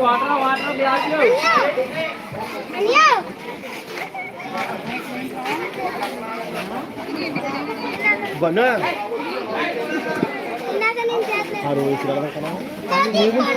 Water water గ్లాసులు బను ఏ bit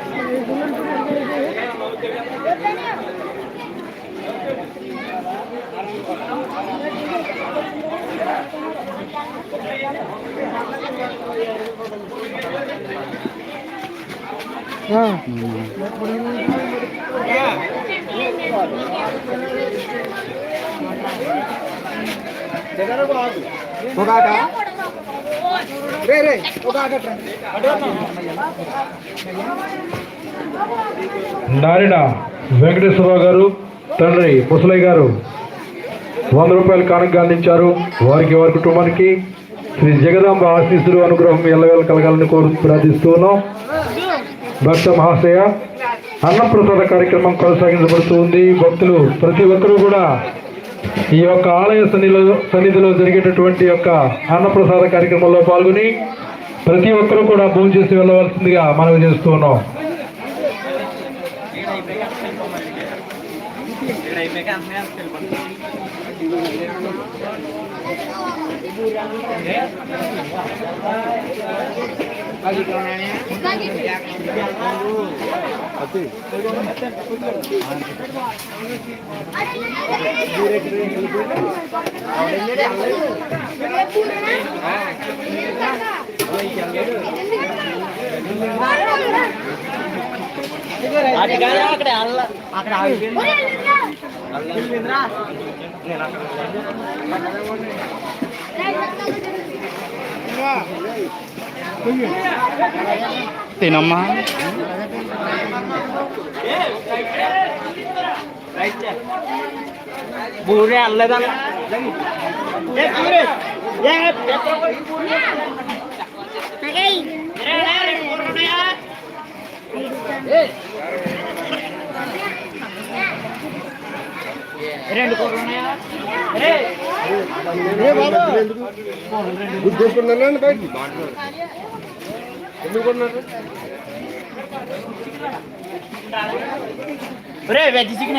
ఆట రే రే ఒక నారిన వెంకటేశ్వరరావు గారు తండ్రి ముసలయ్య గారు వంద రూపాయలు కానుక అందించారు. వారికి వారి కుటుంబానికి శ్రీ జగదాంబ ఆశీస్సులు అనుగ్రహం ఎల్లవేళ కలగాలని కోరు ప్రార్థిస్తున్నాం. భక్త మహాశయ అన్నప్రసాద కార్యక్రమం కొనసాగించబడుతుంది భక్తులు ప్రతి ఒక్కరూ కూడా ఈ యొక్క ఆలయ సన్నిధిలో సన్నిధిలో జరిగేటటువంటి యొక్క అన్నప్రసాద కార్యక్రమంలో పాల్గొని ప్రతి ఒక్కరూ కూడా భోజనం చేసి వెళ్ళవలసిందిగా మనవి చేస్తూ ఉన్నాం అక్కడ అల్ల అక్కడ ఆగిపోయింది తినమ్మా బూరే అల్లదన్న రెండు కూరలు ఉన్నాయా గుర్తుకున్నాను బయట ఎందుకు కొన్నారు రే వెజ్ చికెన్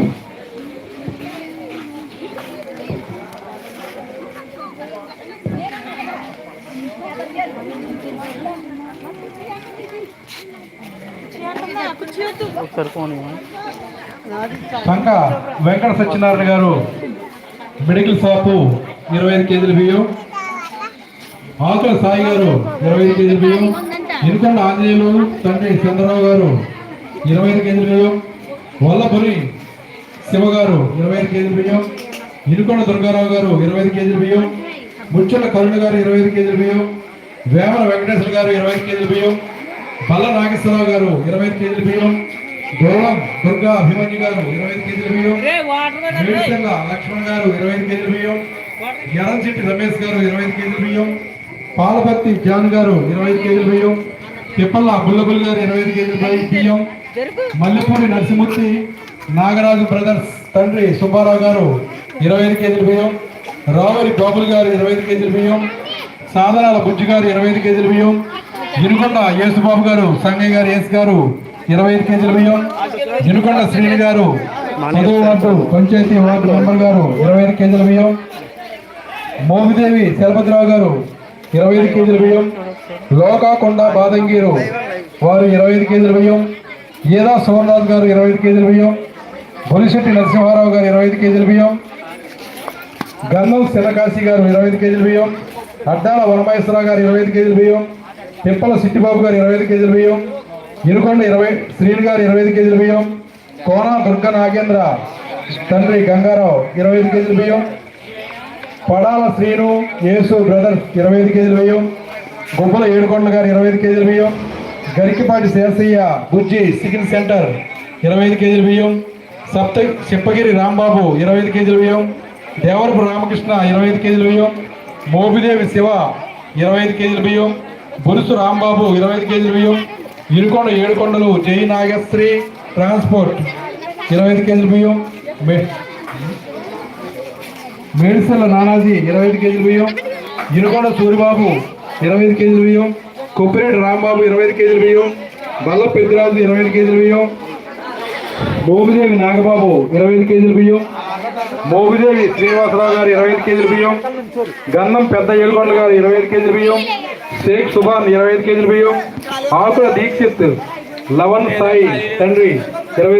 సంక వెంకట సత్యనారాయణ గారు మెడికల్ షాపు ఇరవై ఐదు కేజీల బియ్యం. ఆకుల సాయి గారు ఇరవై ఐదు కేజీల బియ్యం. ఎనుకొండ ఆంజనేయులు తండ్రి చంద్రరావు గారు ఇరవై ఐదు కేజీల బియ్యం. వల్లపురి శివ గారు ఇరవై ఐదు కేజీల బియ్యం. ఎనుకొండ దుర్గారావు గారు ఇరవై ఐదు కేజీల బియ్యం. ముచ్చల కరుణ గారు ఇరవై ఐదు కేజీల బియ్యం. వేమల వెంకటేశ్వర గారు ఇరవై ఐదు కేజీల బియ్యం బల్ల నాగేశ్వరరావు గారు ఇరవై ఐదు కేజీల బియ్యం గోళం దుర్గా అభిమన్యు గారు ఇరవై ఐదు కేజీల బియ్యం లక్ష్మణ్ గారు ఇరవై ఐదు కేజీల బియ్యం ఎర్రంచెట్టి రమేష్ గారు ఇరవై ఐదు కేజీల బియ్యం పాలపర్తి జాన్ గారు ఇరవై ఐదు కేజీల బియ్యం తిప్పల్ల బుల్లబుల్ గారు ఇరవై ఐదు కేజీల బియ్యం- మల్లెపూడి నరసింహూర్తి నాగరాజు బ్రదర్స్ తండ్రి సుబ్బారావు గారు ఇరవై ఐదు కేజీల బియ్యం రావరి బాబుల్ గారు ఇరవై ఐదు కేజీల బియ్యం సాధనాల బుజ్జి గారు ఇరవై ఐదు కేజీల బియ్యం. ఇనుకొండ యేసుబాబు గారు సంగయ్య గారు యేసు గారు ఇరవై ఐదు కేజీల బియ్యం. ఇనుకొండ శ్రీని గారు చదువు వార్డు పంచాయతీ వార్డు మెంబర్ గారు ఇరవై ఐదు కేజీల బియ్యం. మోగిదేవి శలపతిరావు గారు ఇరవై ఐదు కేజీల బియ్యం. లోకాకొండ బాదంగీరు వారు ఇరవై ఐదు కేజీల బియ్యం. ఏదా సోమనాథ్ గారు ఇరవై ఐదు కేజీల బియ్యం. బొలిశెట్టి నరసింహారావు గారు ఇరవై ఐదు కేజీల బియ్యం. గన్నం శిలకాశి గారు ఇరవై ఐదు కేజీల బియ్యం. అడ్డాల వనమహేశ్వరరావు గారు ఇరవై ఐదు కేజీల బియ్యం తిప్పల సిట్టిబాబు గారు ఇరవై ఐదు కేజీల బియ్యం ఇనుకొండ ఇరవై శ్రీని గారు ఇరవై ఐదు కేజీల బియ్యం కోన దుర్గ నాగేంద్ర తండ్రి గంగారావు ఇరవై ఐదు కేజీల బియ్యం పడాల శ్రీను యేసు బ్రదర్స్ ఇరవై ఐదు కేజీల బియ్యం గుబ్బల ఏడుకొండ గారు ఇరవై ఐదు కేజీల బియ్యం గరికిపాటి శేషయ్య బుజ్జి సికిల్ సెంటర్ ఇరవై ఐదు కేజీల బియ్యం సప్త చిప్పగిరి రాంబాబు ఇరవై ఐదు కేజీల బియ్యం దేవరపు రామకృష్ణ ఇరవై ఐదు కేజీల బియ్యం మోబిదేవి శివ ఇరవై ఐదు కేజీల బియ్యం బురుసు రాంబాబు ఇరవై ఐదు కేజీల బియ్యం ఇరుకొండ ఏడుకొండలు జై నాగశ్రీ ట్రాన్స్పోర్ట్ ఇరవై ఐదు కేజీల బియ్యం మే- నానాజీ ఇరవై ఐదు కేజీల బియ్యం ఇరుకొండ సూరిబాబు ఇరవై ఐదు కేజీల బియ్యం కొప్పిరెడ్డి రాంబాబు ఇరవై ఐదు కేజీల బియ్యం బల్ల పెద్దిరాజు ఇరవై ఐదు కేజీల బియ్యం భూమిదేవి నాగబాబు ఇరవై ఐదు కేజీల బియ్యం. భూమిదేవి శ్రీనివాసరావు గారు ఇరవై ఐదు కేజీల బియ్యం. గన్నం పెద్ద ఏడుకొండ గారు ఇరవై ఐదు కేజీల బియ్యం. షేక్ సుభాన్ ఇరవై ఐదు కేజీల బియ్యం. ఆకుల దీక్షిత్ లవన్ సాయి తండ్రి ఇరవై